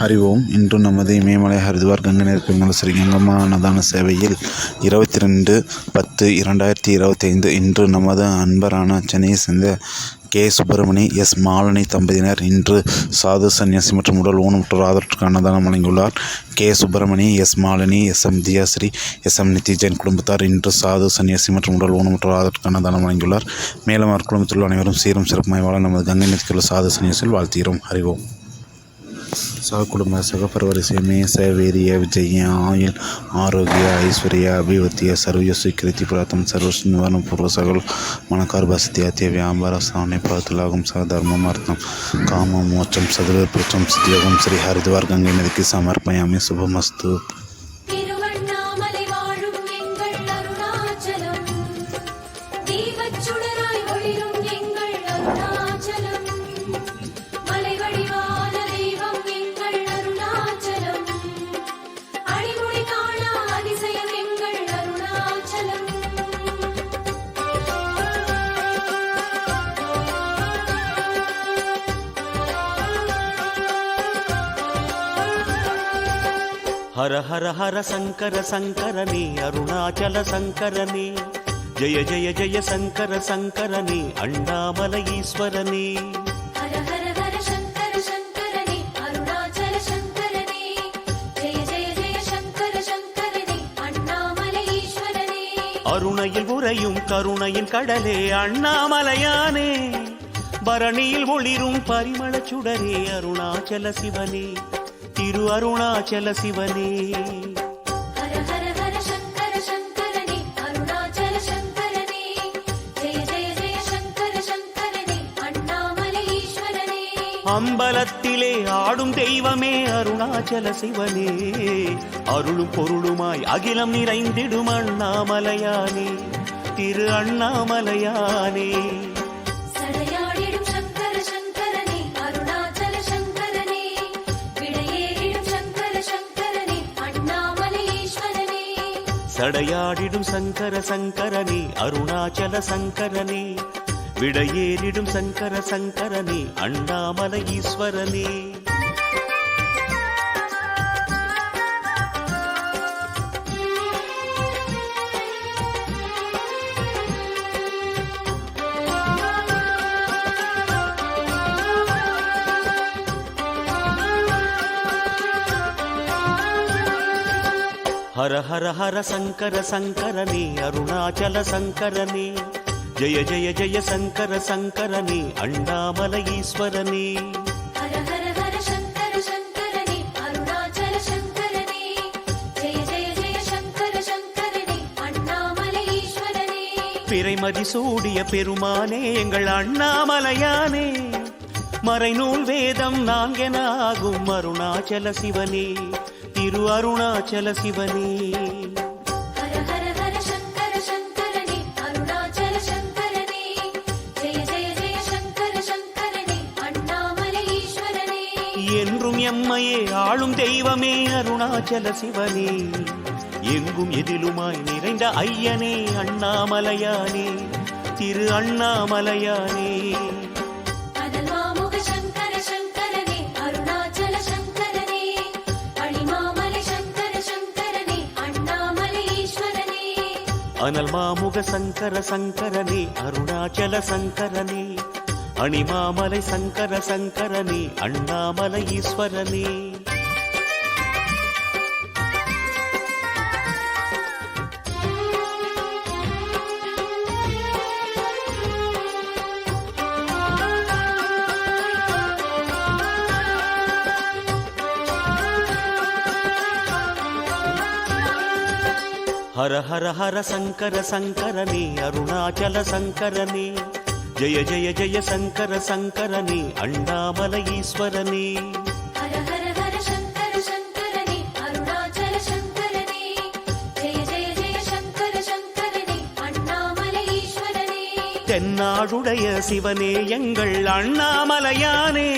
ஹரி ஓம் இன்று நமது இமயமலை ஹரித்வார் கங்கை நெருக்கங்கள் ஸ்ரீ கங்கம்மா அன்னதான சேவையில் இருபத்தி ரெண்டு பத்து இரண்டாயிரத்தி இருபத்தைந்து இன்று நமது அன்பரான சென்னையை சேர்ந்த கே. சுப்பிரமணி எஸ். மாலினி தம்பதியினர் இன்று சாது சன்னியாசி மற்றும் உடல் ஊனமுற்றோர் ஆதரவுக்கு அன்னதானம் வழங்கியுள்ளார். K. Subramani S. Malini S. M. Thiyasri S. M. Nithijan குடும்பத்தார் இன்று சாது சன்னியாசி மற்றும் உடல் ஊனமுற்றோர் ஆதரவுக்கு அன்னதானம் வழங்கியுள்ளார். மேலும் அவர் குடும்பத்தில் அனைவரும் சீரும் சிறப்புமாய் வாழ நமது கங்கை நதிக்குள்ள சாது சன்னியாசியில் வாழ்த்துகிறோம் அறிவோம். சா குடும்ப சகபரவரிசையுமே சவேரிய விஜய ஆயுள் ஆரோக்கிய ஐஸ்வர்ய அಭಿವೃದ್ಧಿಯ ಸರ್ವಯಸ್ಸು ಕೀರ್ತಿ ಪುರಾತನ ಸರ್ವಸ್ ನಿವಾರಣ ಪೂರ್ವ ಸಗಲ್ ಮಣಕಾರ ಬಸತಿ ಅತಿಯ ವ್ಯಾಂಬಾರ ಸ್ಥಾನೆ ಪ್ರಾತುಲಾಗಂ ಸಹ ಧರ್ಮ ಅರ್ಥಂ ಕಾಮ ಮೋಚಂ ಸದವ ಪ್ರಚಂ ಸಿದ್ಯೋಗಂ ಶ್ರೀ ಹರಿದ್ವಾರ್ ಗಂಗೆ ನದಿಗೆ ಸಮರ್ಪಯಾಮಿ ಶುಭಮಸ್ತು ஹர ஹர ஹர சங்கர சங்கரனே அருணாச்சல சங்கரனே ஜெய ஜெய ஜெய சங்கர சங்கரனே அண்ணாமலை ஈஸ்வரனே அருணையில் உறையும் கருணையின் கடலே அண்ணாமலையானே. பரணியில் ஒளிரும் பரிமள சுடரே அருணாச்சல சிவனே. திரு அருணாச்சல சிவனே. அம்பலத்திலே ஆடும் தெய்வமே அருணாச்சல சிவனே. அருளும் பொருளுமாய் அகிலம் நிறைந்திடும் அண்ணாமலையானே திரு அண்ணாமலையானே. சடையாடிடும் சங்கர சங்கரனே அருணாச்சல சங்கரனே. விடையேறிடும் சங்கர சங்கரனே அண்ணாமலை ஈஸ்வரனே. హర హర హర శంకర శంకరని అరుణాచల శంకరని జయ జయ జయ శంకర శంకరని అండామల ఈశ్వరని பிறைமதி சூடிய பெருமானே எங்கள் அண்ணாமலையானே மறைநூல் வேதம் நான்கென ஆகும் அருணாச்சல சிவனே திரு அருணாச்சல சிவனே. என்றும் எம்மையே ஆளும் தெய்வமே அருணாச்சல சிவனே. எங்கும் எதிலுமாய் நிறைந்த ஐயனே அண்ணாமலையானே. திரு அண்ணாமலையானே. அனல் மாமுக சங்கர சங்கரனே அருணாச்சல சங்கரனே அணிமாமலை சங்கர சங்கரனே அண்ணாமலை ஈஸ்வரனே హర హర హర శంకర శంకరని అరుణాచల శంకరని జయ జయ జయ శంకర శంకరని అండామల ఈశ్వరని தென்னாடுடைய சிவனே எங்கள் அண்ணாமலையானே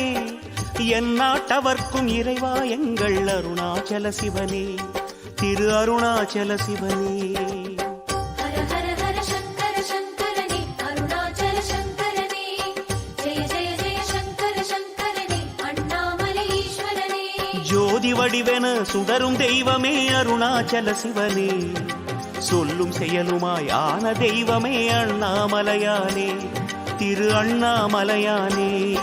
எந்நாட்டவர்க்கும் இறைவா எங்கள் அருணாச்சல சிவனே திரு அருணாச்சல சிவனே. ஜோதி வடிவென சுடரும் தெய்வமே அருணாச்சல சிவனே. சொல்லும் செயலுமாய் ஆன தெய்வமே அண்ணாமலையானே. திரு அண்ணாமலையானே.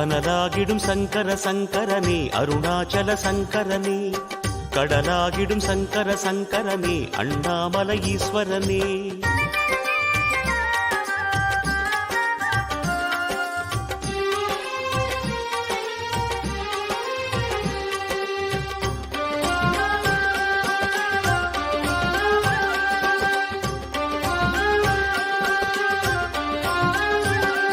கனலாகிடும் சங்கர சங்கரனே அருணாச்சல சங்கரனே. கடலாகிடும் சங்கர சங்கரனே அண்ணாமலை ஈஸ்வரனே.